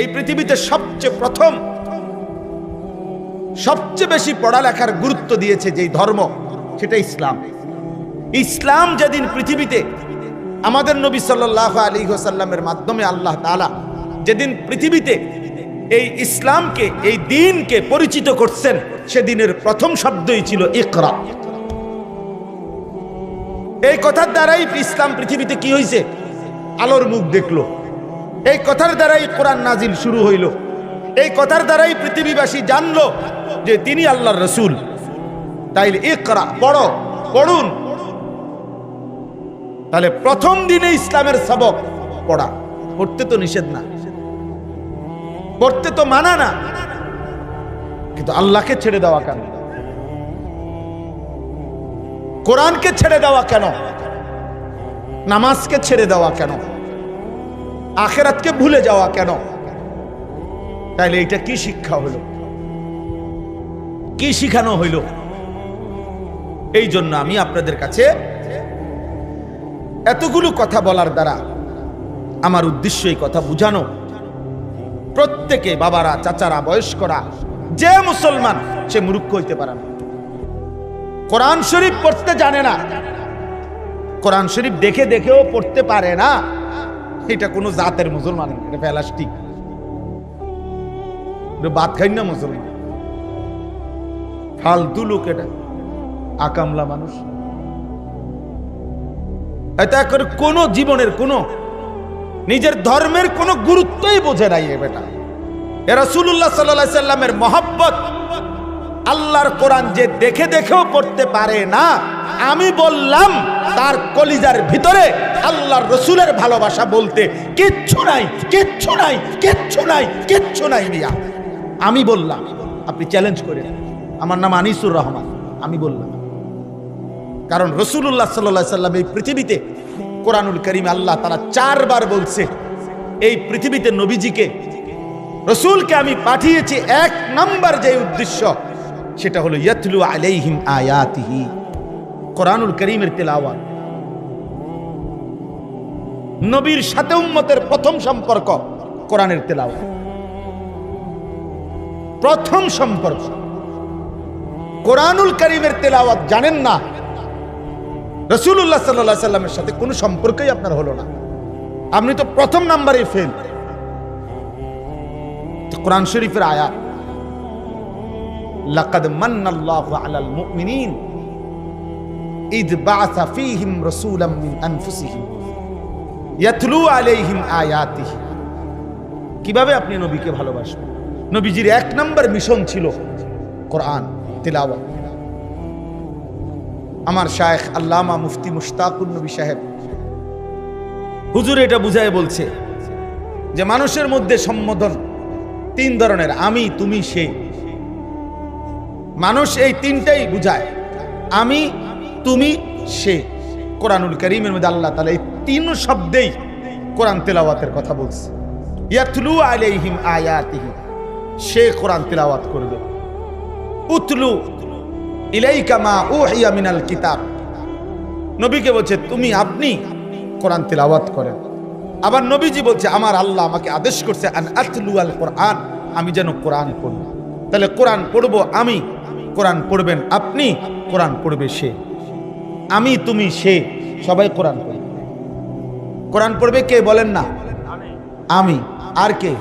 এই পৃথিবীতে সবচেয়ে প্রথম, সবচেয়ে বেশি পড়ালেখার গুরুত্ব দিয়েছে যেই ধর্ম, সেটা ইসলাম। ইসলাম যেদিন পৃথিবীতে আমাদের নবী সাল্লাহ আলী হোসাল্লামের মাধ্যমে আল্লাহ তালা যেদিন পৃথিবীতে এই ইসলামকে, এই দিনকে পরিচিত করছেন, সেদিনের প্রথম শব্দই ছিল ইকরা। এই কথার দ্বারাই ইসলাম পৃথিবীতে কি হয়েছে আলোর মুখ দেখল। এই কথার দ্বারাই কোরআন নাজিল শুরু হইল। এই কথার দ্বারাই পৃথিবীবাসী জানল যে তিনি আল্লাহর রসুল। তাইলে ইকরা, পড়, পড়ুন। তাহলে প্রথম দিনে ইসলামের সবক পড়া। পড়তে তো নিষেধ না। পড়তে তো মানা না। কিন্তু আল্লাহকে ছেড়ে দেওয়া কেন? কোরআনকে ছেড়ে দেওয়া কেন? নামাজকে ছেড়ে দেওয়া কেন? আখেরাতকে ভুলে যাওয়া কেন? তাইলে এটা কি শিক্ষা হলো? কি শিখানো হইল? এই জন্য আমি আপনাদের কাছে এতগুলো কথা বলার দ্বারা আমার উদ্দেশ্য এই কথা বুঝানো। প্রত্যেকে বাবারা, চাচারা, বয়স্করা, যে মুসলমান, সে মূর্খ হইতে পারে না। কোরআন শরীফ পড়তে জানে না। কোরআন শরীফ দেখে দেখেও পড়তে পারে না। এটা কোনো জাতের মুসলমান এটা প্যালাস্টিক বাদ খাই না মুসলমান। ফালতু লোক এটা, আকামলা মানুষ। এটা করে কোনো জীবনের কোনো, নিজের ধর্মের কোনো গুরুত্বই বোঝে নাই এ বেটা। এ রাসূলুল্লাহ সাল্লাল্লাহু সাল্লামের মহব্বত আল্লাহর কোরআন যে দেখে দেখেও পড়তে পারে না, আমি বললাম, তার কলিজার ভিতরে আল্লাহর রসুলের ভালোবাসা বলতে কিচ্ছু নাই কিচ্ছু নাই কিচ্ছু নাই কিচ্ছু নাই মিয়া। আমি বললাম, আপনি চ্যালেঞ্জ করেন। আমার নাম আনিসুর রহমান, আমি বললাম। কারণ রসুল্লাহ সাল্লাহ সাল্লাম এই পৃথিবীতে কোরআনুল করিম আল্লাহ তারা চারবার বলছে, এই পৃথিবীতে নবীজিকে, রসুলকে আমি পাঠিয়েছি এক নাম্বার যে উদ্দেশ্য সেটা হলো ইয়াতলু আলাইহিম আয়াতিহি। কোরআনুল করিমের তেলাওয়াত। নবীর সাথে উম্মতের প্রথম সম্পর্ক কোরআনের তেলাওয়াত। প্রথম সম্পর্ক। কোরআনুল করিমের তেলাওয়াত জানেন না? রসুল্লাহ সাল্লাহ সাল্লামের সাথে কোনো সম্পর্কই আপনার হলো না। আপনি তো প্রথম নাম্বারে ফেল কোরআন শরীফের আয়াত। কীভাবে আপনি নবীকে ভালোবাসবেন? নবীজির এক নাম্বার মিশন ছিল কোরআন, তিলাওয়াত। আমার শায়েখ আল্লামা মুফতি মুশতাকুর নবী সাহেব হুজুর এটা বুঝায় বলছে যে মানুষের মধ্যে সম্বোধন তিন ধরনের, আমি, তুমি, সে। মানুষ এই তিনটাই বুঝায়। আমি, তুমি, সে। কোরআনুল করিমের মধ্যে আল্লাহ তালা এই তিন শব্দেই কোরআন তেলাওয়াতের কথা বলছে। ইয়াতলু আলাইহিম আয়াতিহি। সে কোরআন তেলাওয়াত করবে। উতলু ইলাইকা মা উহিয়া মিনাল কিতাব। নবীকে বলছে, তুমি, আপনি কোরআন তেলাওয়াত করেন। আবার নবীজি বলছে, আমার আল্লাহ আমাকে আদেশ করছে, আন আতলু আল কোরআন। আমি যেন কোরআন পড়ব তাহলে কোরআন পড়ব আমি কোরআন পড়বেন আপনি, কোরআন পড়বে সে। আমি, তুমি, সে, সবাই কোরআন পড়বে কোরআন পড়বে কে বলেন না? আমি। আর কে?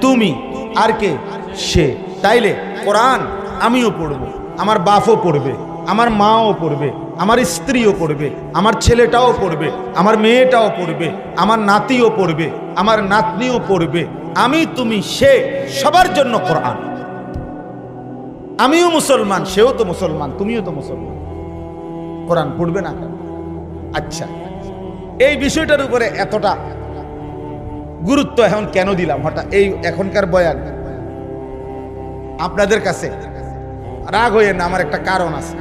তুমি। আর কে? সে। তাইলে কোরআন আমিও পড়ব, আমার বাপও পড়বে, আমার মাও পড়বে, আমার স্ত্রীও পড়বে, আমার ছেলেটাও পড়বে, আমার মেয়েটাও পড়বে, আমার নাতিও পড়বে, আমার নাতনিও পড়বে। আমি, তুমি, সে, সবার জন্য কোরআন। আমিও মুসলমান, সেও তো মুসলমান, তুমিও তো মুসলমান। কোরআন পড়বে না আচ্ছা এই বিষয়টার উপরে এতটা গুরুত্ব এখন কেন দিলাম? হঠাৎ এই এখনকার বয়ান। আপনাদের কাছে রাগ হয়ে না, আমার একটা কারণ আছে।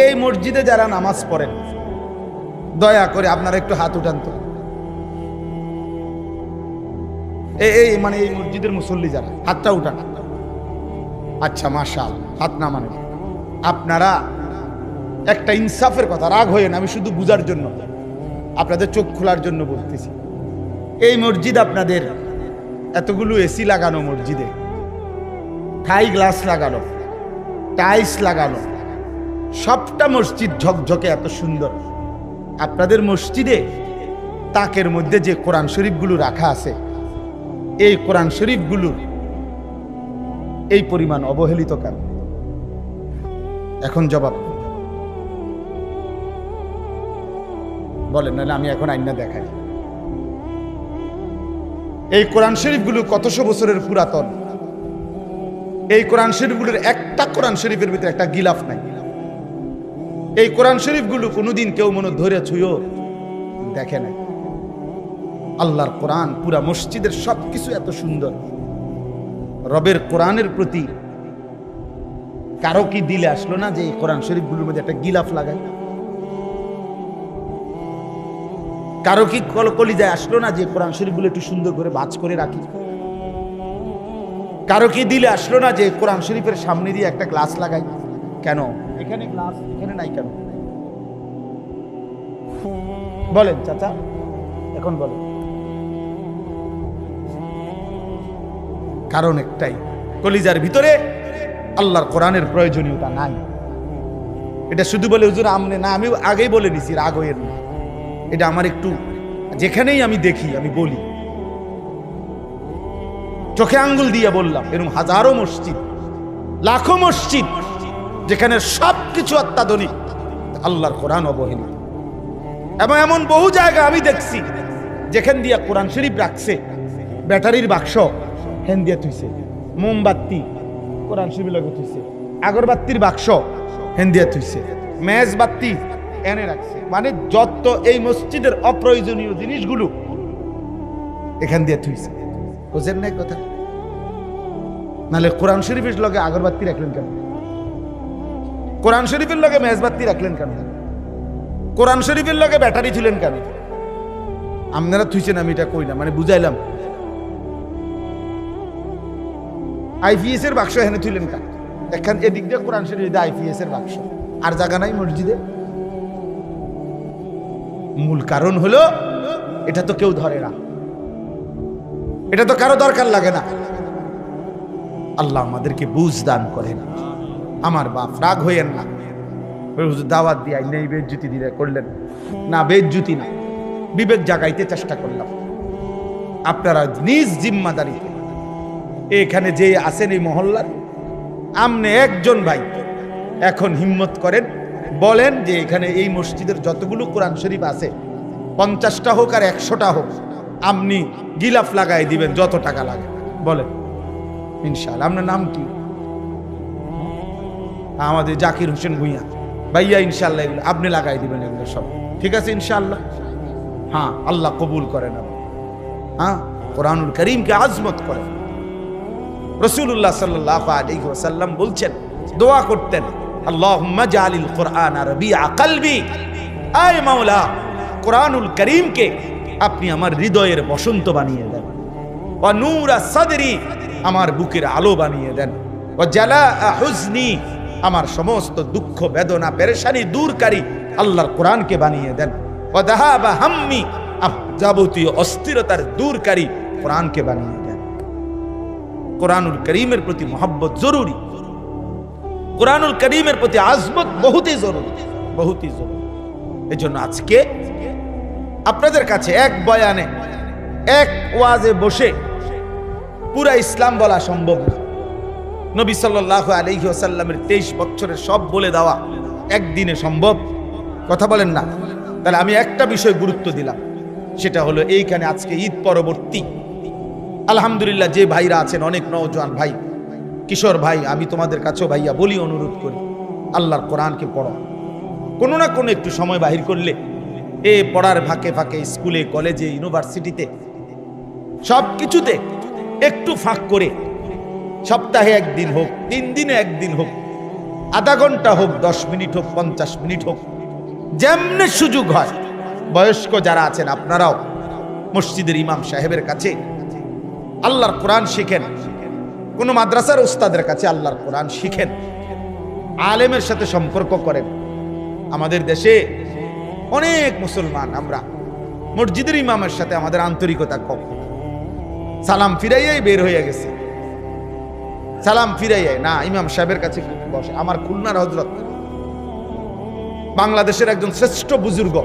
এই মসজিদে যারা নামাজ পড়েন, দয়া করে আপনারা একটু হাত উঠান তো। এই মানে এই মসজিদের মুসল্লি যারা, হাতটা উঠান। আচ্ছা মাশাল, হাত না মানে আপনারা একটা ইনসাফের কথা, রাগ হইয়েন আমি শুধু বুঝার জন্য। আপনাদের চোখ খোলার জন্য বলতেছি। এই মসজিদ আপনাদের, এতগুলো এসি লাগানো মসজিদে। থাই গ্লাস লাগানো, টাইলস লাগানো, সবটা মসজিদ ঝকঝকে এত সুন্দর। আপনাদের মসজিদে তাকের মধ্যে যে কোরআন শরীফগুলো রাখা আছে, এই কোরআন শরীফগুলো এই পরিমাণ অবহেলিত কেন? এখন জবাব বলেন, নাহলে আমি এখন আইনা দেখাই। এই কোরআন শরীফগুলো কতশো বছরের পুরাতন? এই কোরআন শরীফগুলোর একটা কোরআন শরীফের ভিতরে একটা গিলাফ নাই। এই কোরআন শরীফগুলো কোনোদিন কেউ মনে ধরে ছুঁয়ো দেখে নাই। আল্লাহর কোরআন পুরা মসজিদের সব কিছু এত সুন্দর। রবের কোরআনের প্রতি কারও কি দিলে আসলো না যে এই কোরআন শরীফগুলোর মধ্যে একটা গিলাফ লাগাই কারও কি কলকলিজায় আসলো না যে কোরআন শরীফগুলো একটু সুন্দর করে বাজ করে রাখি? কারও কি দিলে আসলো না যে কোরআন শরীফের সামনে দিয়ে একটা গ্লাস লাগাই? কেন? এখানে গ্লাস, এখানে নাই কেন? বলেন, চাচা। এখন বলেন। কারণ একটাই, কলিজার ভিতরে আল্লাহর কোরআনের প্রয়োজনীয়তা নাই। এটা শুধু বলে, হুজুর, আমনে না আমি আগেই বলে নিছি রাগ হইয়ের না। এটা আমার একটু, যেখানেই আমি দেখি, আমি বলি। চোখে আঙ্গুল দিয়ে বললাম এরকম হাজারো মসজিদ, লাখো মসজিদ, যেখানে সব কিছু অত্যাধুনিক, আল্লাহর কোরআন অবহেলিত। এবং এমন বহু জায়গা আমি দেখছি, যেখান দিয়ে কোরআন শরীফ রাখছে, ব্যাটারির বাক্স হেন দিয়ে থুইছে। মোমবাতি, কোরআন শরীফ লাগে থুইছে। আগরবাতির বাক্স হেন দিয়ে থুইছে। মেজ বাতি এনে রাখছে। মানে যত এই মসজিদের অপ্রয়োজনীয় জিনিসগুলো এখান দিয়ে থুইছে। বুঝেন না এই কথা? নাহলে কোরআন শরীফের লগে আগরবাতি রাখলেন কেন? কোরআন শরীফের লগে মেজবাতি রাখলেন কেন? কোরআন শরীফের লগে ব্যাটারি ছিলেন কেন? আপনারা থুইছেন, আমি এটা কই না। মানে বুঝাইলাম। আইপিএস এর বাক্স এখানে তুলেন কেন এখান এদিক দিয়ে কোরআন শরীফ আইপিএস এর বাক্স। আর জায়গা নাই মসজিদে। মূল কারণ হলো, এটা তো কেউ ধরে না। এটা তো কারও দরকার লাগে না। আল্লাহ আমাদেরকে বুঝ দান করেন। আমার বাপ রাগ হইয়েন না। দাওয়াত দিয়ে নেই বেজ্জুতি দিয়ে করলেন। না, বেজ্জুতি না। বিবেক জাগাইতে চেষ্টা করলাম। আপনারা নিজ জিম্মাদারিতে এখানে যে আছেন এই মহল্লার, আমনে একজন ভাই এখন হিম্মত করেন, বলেন যে এখানে এই মসজিদের যতগুলো কোরআন শরীফ আছে, পঞ্চাশটা হোক আর একশোটা হোক, আপনি গিলাফ লাগাই দিবেন, যত টাকা লাগে। বলেন, ইনশাআল্লাহ, আপনার নাম কি? আমাদের জাকির হোসেন ভুইয়া। ভাইয়া ইনশাল্লাহ এগুলো আপনি লাগাই দিবেন এগুলো সব। ঠিক আছে ইনশাল্লাহ হ্যাঁ আল্লাহ কবুল করেন আপনি। হ্যাঁ কোরআনুল করিমকে আজমত করেন। রসুল্লাহ সাল্লাহ আলী ওসাল্লাম বলছেন, দোয়া করতেন আল্লাহ জালিল কোরআন রবি আকালবি আয় মাওলা, কোরআনুল করিমকে আপনি আমার হৃদয়ের বসন্ত বানিয়ে দেন। ও নূরা সাদরি আমার বুকের আলো বানিয়ে দেন। ও জালা হুজনি আমার সমস্ত দুঃখ, বেদনা, পেরেশানি দূরকারী আল্লাহর কোরআনকে বানিয়ে দেন। ও দাহাবা হাম্মি যাবতীয় অস্থিরতার দূরকারী কোরআনকে বানিয়ে দেন। কোরআনুল করিমের প্রতি মোহাব্বত জরুরি। কোরআনুল করিমের প্রতি আজমত বহুতই জরুরি বহুতই জরুরি। এই জন্য আজকে আপনাদের কাছে এক বয়ানে, এক ওয়াজে বসে পুরা ইসলাম বলা সম্ভব না। নবী সাল্লাহ আলহি আসাল্লামের তেইশ বছরের সব বলে দেওয়া একদিনে সম্ভব। কথা বলেন না। তাহলে আমি একটা বিষয় গুরুত্ব দিলাম, সেটা হলো এইখানে আজকে ঈদ পরবর্তী আলহামদুলিল্লাহ, যে ভাইরা আছেন, অনেক নওজোয়ান ভাই, কিশোর ভাই, আমি তোমাদের কাছেও ভাইয়া বলি, অনুরোধ করি, আল্লাহর কোরআনকে পড়ো। কোনো না কোনো একটু সময় বাহির করলে, এ পড়ার ফাঁকে ফাঁকে স্কুলে, কলেজে, ইউনিভার্সিটিতে সব কিছুতে একটু ফাঁক করে, সপ্তাহে একদিন হোক, তিন দিনে একদিন হোক, আধা ঘণ্টা হোক, দশ মিনিট হোক, পঞ্চাশ মিনিট হোক, যেমনে সুযোগ হয়, বয়স্ক যারা আছেন, আপনারাও, মসজিদের ইমাম সাহেবের কাছে আল্লাহর কোরআন শিখেন। কোনো মাদ্রাসার ওস্তাদের কাছে আল্লাহর কোরআন শিখেন। আলেমের সাথে সম্পর্ক করেন। আমাদের দেশে অনেক মুসলমান আমরা। মসজিদের ইমামের সাথে আমাদের আন্তরিকতা কম। সালাম ফিরাইয়াই বের হয়ে গেছে। সালাম ফিরাইয়াই, না, ইমাম সাহেবের কাছে বসে। আমার খুলনার হজরত বাংলাদেশের একজন শ্রেষ্ঠ বুজুর্গ।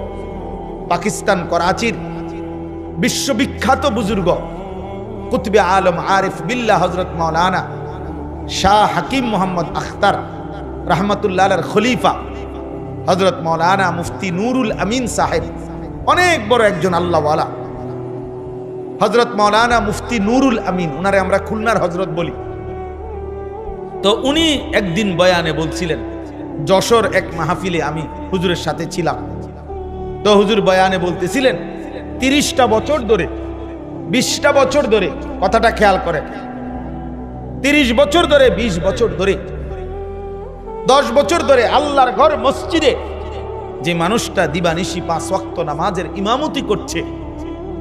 পাকিস্তান করাচির বিশ্ববিখ্যাত বুজুর্গ। কুতবে আলম আরিফ বিল্লা হজরত মৌলানা শাহ হাকিম মোহাম্মদ আখতার রহমতুল্লাহ খলিফা হজরত মৌলানা মুফতি নুরুল আমিন সাহেব, অনেক বড় একজন আল্লাহওয়ালা। হজরত মৌলানা মুফতি নুরুল আমিন, উনারে আমরা খুলনার হজরত বলি। তো উনি একদিন বয়ানে বলছিলেন, যশোর এক মাহফিলে আমি হুজুরের সাথে ছিলাম। তো হুজুর বয়ানে বলতেছিলেন, তিরিশটা বছর ধরে বিশটা বছর ধরে, কথাটা খেয়াল করেন। তিরিশ বছর ধরে ২০ বছর ধরে, দশ বছর ধরে আল্লাহর ঘর মসজিদে যে মানুষটা দিবানিশি পাঁচ ওয়াক্ত নামাজের ইমামতি করছে,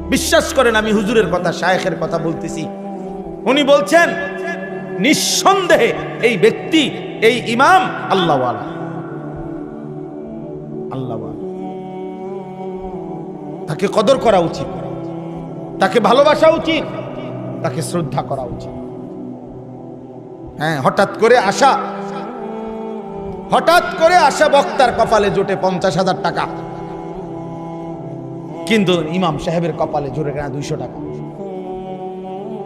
বিশ্বাস করেন আমি হুজুরের কথা, শায়েখের কথা বলতেছি। উনি বলছেন, নিঃসন্দেহে এই ব্যক্তি, এই ইমাম আল্লাহওয়ালা। তাকে কদর করা উচিত। তাকে ভালোবাসা উচিত, তাকে শ্রদ্ধা করা উচিত। হ্যাঁ হঠাৎ করে আসা হঠাৎ করে আসা বক্তার কপালে জোটে পঞ্চাশ হাজার টাকা। কিন্তু ইমাম সাহেবের কপালে জোরে কেনা দুইশো টাকা।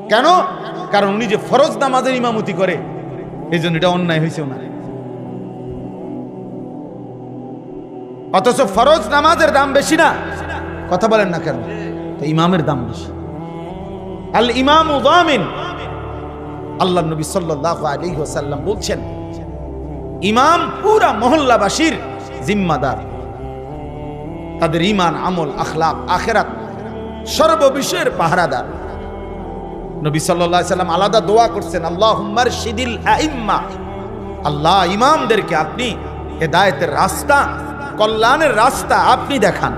কেন? কারণ উনি যে ফরজ নামাজের ইমামতি করে, এই জন্য এটা অন্যায় হয়েছে ওনার। অথচ ফরজ নামাজের দাম বেশি না। কথা বলেন না কেন? তো ইমামের দাম বেশি। আল ইমাম উদামিন আল্লাহ নবী সাল্লাহ আলী ওসাল্লাম বলছেন, ইমাম পুরা মহল্লাবাসীর জিম্মাদার। তাদের ইমান আমল, আখলাক, আখেরাত সর্ববিষয়ের পাহারাদার। নবী সাল্লাম আলাদা দোয়া করছেন আল্লাহ শিদিল আইম্মা। আল্লাহ ইমামদেরকে আপনি হেদায়েতের রাস্তা, কল্যাণের রাস্তা আপনি দেখান।